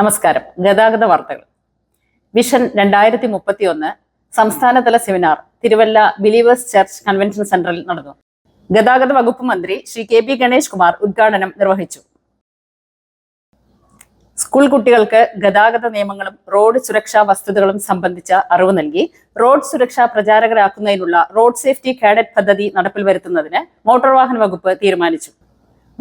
നമസ്കാരം. ഗതാഗത വാർത്തകൾ. വിഷൻ രണ്ടായിരത്തി മുപ്പത്തി ഒന്ന് സംസ്ഥാനതല seminar Thiruvalla believers church convention സെന്ററിൽ നടന്നു. ഗതാഗത വകുപ്പ് മന്ത്രി ശ്രീ കെ പി ഗണേഷ് കുമാർ ഉദ്ഘാടനം നിർവഹിച്ചു. സ്കൂൾ കുട്ടികൾക്ക് ഗതാഗത നിയമങ്ങളും റോഡ് സുരക്ഷാ വസ്തുതകളും സംബന്ധിച്ച അറിവ് നൽകി റോഡ് സുരക്ഷാ പ്രചാരകരാക്കുന്നതിനുള്ള റോഡ് സേഫ്റ്റി കാഡറ്റ് പദ്ധതി നടപ്പിൽ വരുത്തുന്നതിന് മോട്ടോർ വാഹന വകുപ്പ് തീരുമാനിച്ചു.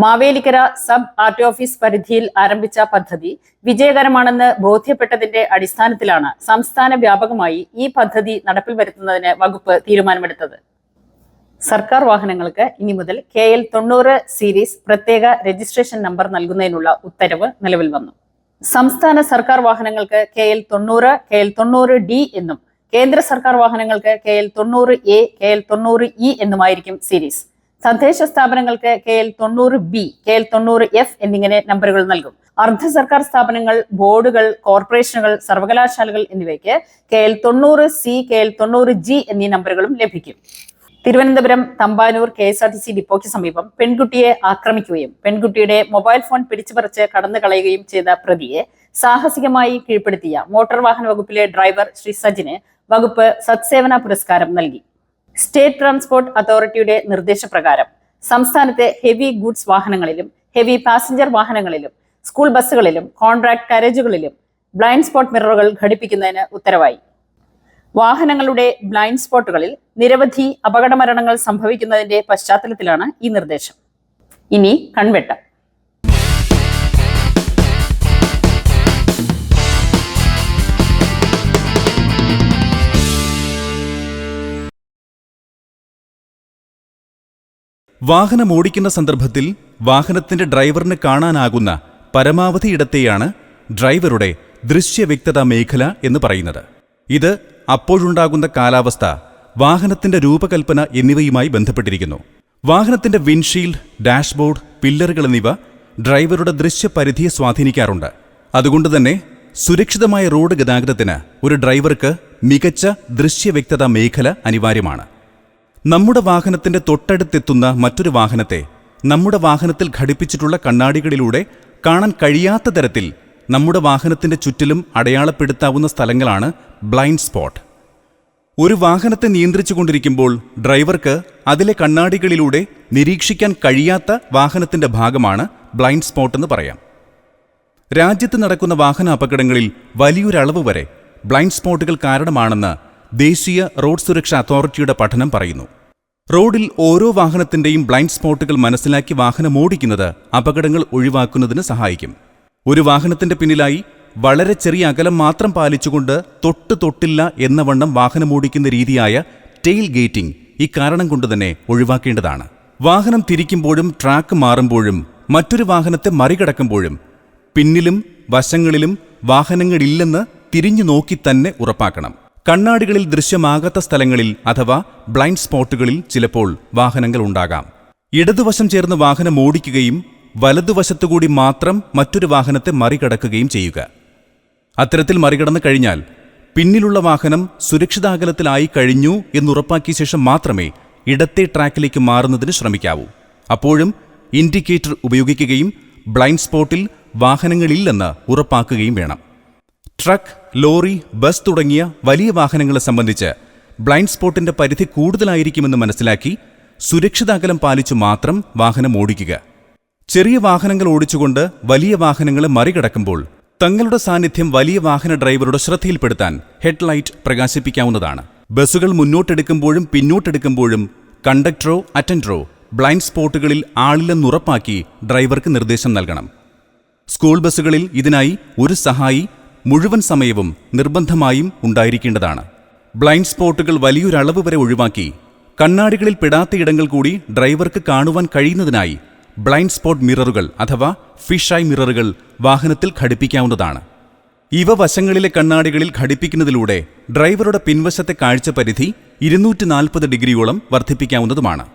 Mavelikkara sub R T office പരിധിയിൽ ആരംഭിച്ച പദ്ധതി വിജയകരമാണെന്ന് ബോധ്യപ്പെട്ടതിന്റെ അടിസ്ഥാനത്തിലാണ് സംസ്ഥാന വ്യാപകമായി ഈ പദ്ധതി നടപ്പിൽ വരുത്തുന്നതിന് വകുപ്പ് തീരുമാനമെടുത്തത്. സർക്കാർ വാഹനങ്ങൾക്ക് ഇനി മുതൽ കെ എൽ തൊണ്ണൂറ് സീരീസ് പ്രത്യേക രജിസ്ട്രേഷൻ നമ്പർ നൽകുന്നതിനുള്ള ഉത്തരവ് നിലവിൽ വന്നു. സംസ്ഥാന സർക്കാർ വാഹനങ്ങൾക്ക് കെ എൽ തൊണ്ണൂറ് കെ എൽ തൊണ്ണൂറ് ഡി എന്നും കേന്ദ്ര സർക്കാർ വാഹനങ്ങൾക്ക് കെ എൽ തൊണ്ണൂറ് എ കെ എൽ തൊണ്ണൂറ് ഇ എന്നുമായിരിക്കും സീരീസ്. തദ്ദേശ സ്ഥാപനങ്ങൾക്ക് കെ എൽ തൊണ്ണൂറ് ബി കെ എൽ തൊണ്ണൂറ് എഫ് എന്നിങ്ങനെ നമ്പറുകൾ നൽകും. അർദ്ധ സർക്കാർ സ്ഥാപനങ്ങൾ ബോർഡുകൾ കോർപ്പറേഷനുകൾ സർവകലാശാലകൾ എന്നിവയ്ക്ക് കെ എൽ തൊണ്ണൂറ് സി കെ എൽ തൊണ്ണൂറ് ജി എന്നീ നമ്പറുകളും ലഭിക്കും. Thiruvananthapuram Thampanoor K S R T C ഡിപ്പോയ്ക്ക് സമീപം പെൺകുട്ടിയെ ആക്രമിക്കുകയും പെൺകുട്ടിയുടെ മൊബൈൽ ഫോൺ പിടിച്ചുപറിച്ച് കടന്നു കളയുകയും ചെയ്ത പ്രതിയെ സാഹസികമായി കീഴ്പ്പെടുത്തിയ മോട്ടോർ വാഹന വകുപ്പിലെ ഡ്രൈവർ ശ്രീ സജിന് വകുപ്പ് സത്സേവന പുരസ്കാരം നൽകി. സ്റ്റേറ്റ് ട്രാൻസ്പോർട്ട് അതോറിറ്റിയുടെ നിർദ്ദേശപ്രകാരം സംസ്ഥാനത്തെ ഹെവി ഗുഡ്സ് വാഹനങ്ങളിലും ഹെവി പാസഞ്ചർ വാഹനങ്ങളിലും സ്കൂൾ ബസ്സുകളിലും കോൺട്രാക്ട് കാരേജുകളിലും ബ്ലൈൻഡ് സ്പോട്ട് മിററുകൾ ഘടിപ്പിക്കുന്നതിന് ഉത്തരവായി. വാഹനങ്ങളുടെ ബ്ലൈൻഡ് സ്പോട്ടുകളിൽ നിരവധി അപകടമരണങ്ങൾ സംഭവിക്കുന്നതിന്റെ പശ്ചാത്തലത്തിലാണ് ഈ നിർദ്ദേശം. ഇനി കൺവെട്ടം. വാഹനം ഓടിക്കുന്ന സന്ദർഭത്തിൽ വാഹനത്തിന്റെ ഡ്രൈവറിന് കാണാനാകുന്ന പരമാവധി ഇടത്തെയാണ് ഡ്രൈവറുടെ ദൃശ്യവ്യക്തത മേഖല എന്ന് പറയുന്നത്. ഇത് അപ്പോഴുണ്ടാകുന്ന കാലാവസ്ഥ വാഹനത്തിന്റെ രൂപകൽപ്പന എന്നിവയുമായി ബന്ധപ്പെട്ടിരിക്കുന്നു. വാഹനത്തിന്റെ വിൻഷീൽഡ് ഡാഷ്ബോർഡ് പില്ലറുകൾ എന്നിവ ഡ്രൈവറുടെ ദൃശ്യപരിധിയെ സ്വാധീനിക്കാറുണ്ട്. അതുകൊണ്ടുതന്നെ സുരക്ഷിതമായ റോഡ് ഗതാഗതത്തിന് ഒരു ഡ്രൈവർക്ക് മികച്ച ദൃശ്യവ്യക്തത മേഖല അനിവാര്യമാണ്. നമ്മുടെ വാഹനത്തിന്റെ തൊട്ടടുത്തെത്തുന്ന മറ്റൊരു വാഹനത്തെ നമ്മുടെ വാഹനത്തിൽ ഘടിപ്പിച്ചിട്ടുള്ള കണ്ണാടികളിലൂടെ കാണാൻ കഴിയാത്ത തരത്തിൽ നമ്മുടെ വാഹനത്തിന്റെ ചുറ്റിലും അടയാളപ്പെടുത്താവുന്ന സ്ഥലങ്ങളാണ് ബ്ലൈൻഡ് സ്പോട്ട്. ഒരു വാഹനത്തെ നിയന്ത്രിച്ചുകൊണ്ടിരിക്കുമ്പോൾ ഡ്രൈവർക്ക് അതിലെ കണ്ണാടികളിലൂടെ നിരീക്ഷിക്കാൻ കഴിയാത്ത വാഹനത്തിന്റെ ഭാഗമാണ് ബ്ലൈൻഡ് സ്പോട്ട് എന്ന് പറയാം. രാജ്യത്ത് നടക്കുന്ന വാഹന അപകടങ്ങളിൽ വലിയൊരളവ് വരെ ബ്ലൈൻഡ് സ്പോട്ടുകൾ കാരണമാണെന്ന് ദേശീയ റോഡ് സുരക്ഷാ അതോറിറ്റിയുടെ പഠനം പറയുന്നു. റോഡിൽ ഓരോ വാഹനത്തിന്റെയും ബ്ലൈൻഡ് സ്പോട്ടുകൾ മനസ്സിലാക്കി വാഹനം ഓടിക്കുന്നത് അപകടങ്ങൾ ഒഴിവാക്കുന്നതിന് സഹായിക്കും. ഒരു വാഹനത്തിന്റെ പിന്നിലായി വളരെ ചെറിയ അകലം മാത്രം പാലിച്ചുകൊണ്ട് തൊട്ട് തൊട്ടില്ല എന്ന വണ്ണം വാഹനമോടിക്കുന്ന രീതിയായ ടെയിൽ ഗേറ്റിംഗ് ഇക്കാരണം കൊണ്ട് തന്നെ ഒഴിവാക്കേണ്ടതാണ്. വാഹനം തിരിക്കുമ്പോഴും ട്രാക്ക് മാറുമ്പോഴും മറ്റൊരു വാഹനത്തെ മറികടക്കുമ്പോഴും പിന്നിലും വശങ്ങളിലും വാഹനങ്ങളില്ലെന്ന് തിരിഞ്ഞു നോക്കി തന്നെ ഉറപ്പാക്കണം. കണ്ണാടികളിൽ ദൃശ്യമാകാത്ത സ്ഥലങ്ങളിൽ അഥവാ ബ്ലൈൻഡ് സ്പോട്ടുകളിൽ ചിലപ്പോൾ വാഹനങ്ങൾ ഉണ്ടാകാം. ഇടതുവശം ചേർന്ന് വാഹനം ഓടിക്കുകയും വലതുവശത്തുകൂടി മാത്രം മറ്റൊരു വാഹനത്തെ മറികടക്കുകയും ചെയ്യുക. അത്തരത്തിൽ മറികടന്നു കഴിഞ്ഞാൽ പിന്നിലുള്ള വാഹനം സുരക്ഷിതാകലത്തിലായി കഴിഞ്ഞു എന്നുറപ്പാക്കിയ ശേഷം മാത്രമേ ഇടത്തെ ട്രാക്കിലേക്ക് മാറുന്നതിന് ശ്രമിക്കാവൂ. അപ്പോഴും ഇൻഡിക്കേറ്റർ ഉപയോഗിക്കുകയും ബ്ലൈൻഡ് സ്പോട്ടിൽ വാഹനങ്ങളില്ലെന്ന് ഉറപ്പാക്കുകയും വേണം. ട്രക്ക് ലോറി ബസ് തുടങ്ങിയ വലിയ വാഹനങ്ങളെ സംബന്ധിച്ച് ബ്ലൈൻഡ് സ്പോട്ടിന്റെ പരിധി കൂടുതലായിരിക്കുമെന്ന് മനസ്സിലാക്കി സുരക്ഷിത അകലം പാലിച്ചു മാത്രം വാഹനം ഓടിക്കുക. ചെറിയ വാഹനങ്ങൾ ഓടിച്ചുകൊണ്ട് വലിയ വാഹനങ്ങളെ മറികടക്കുമ്പോൾ തങ്ങളുടെ സാന്നിധ്യം വലിയ വാഹന ഡ്രൈവറുടെ ശ്രദ്ധയിൽപ്പെടുത്താൻ ഹെഡ്ലൈറ്റ് പ്രകാശിപ്പിക്കാവുന്നതാണ്. ബസ്സുകൾ മുന്നോട്ടെടുക്കുമ്പോഴും പിന്നോട്ടെടുക്കുമ്പോഴും കണ്ടക്ടറോ അറ്റൻഡറോ ബ്ലൈൻഡ് സ്പോട്ടുകളിൽ ആളില്ലെന്നുറപ്പാക്കി ഡ്രൈവർക്ക് നിർദ്ദേശം നൽകണം. സ്കൂൾ ബസ്സുകളിൽ ഇതിനായി ഒരു സഹായി മുഴുവൻ സമയവും നിർബന്ധമായും ഉണ്ടായിരിക്കേണ്ടതാണ്. ബ്ലൈൻഡ് സ്പോട്ടുകൾ വലിയൊരളവ് വരെ ഒഴിവാക്കി കണ്ണാടികളിൽ പെടാത്തയിടങ്ങൾ കൂടി ഡ്രൈവർക്ക് കാണുവാൻ കഴിയുന്നതിനായി ബ്ലൈൻഡ് സ്പോട്ട് മിററുകൾ അഥവാ ഫിഷ് ഐ മിററുകൾ വാഹനത്തിൽ ഘടിപ്പിക്കാവുന്നതാണ്. ഇവ വശങ്ങളിലെ കണ്ണാടികളിൽ ഘടിപ്പിക്കുന്നതിലൂടെ ഡ്രൈവറുടെ പിൻവശത്തെ കാഴ്ച പരിധി ഇരുന്നൂറ്റി നാൽപ്പത് ഡിഗ്രിയോളം വർദ്ധിപ്പിക്കാവുന്നതുമാണ്.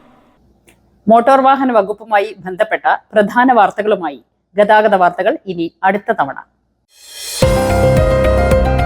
മോട്ടോർ വാഹന വകുപ്പുമായി ബന്ധപ്പെട്ട പ്രധാന വാർത്തകളുമായി ഗതാഗത വാർത്തകൾ ഇനി അടുത്ത തവണ. Música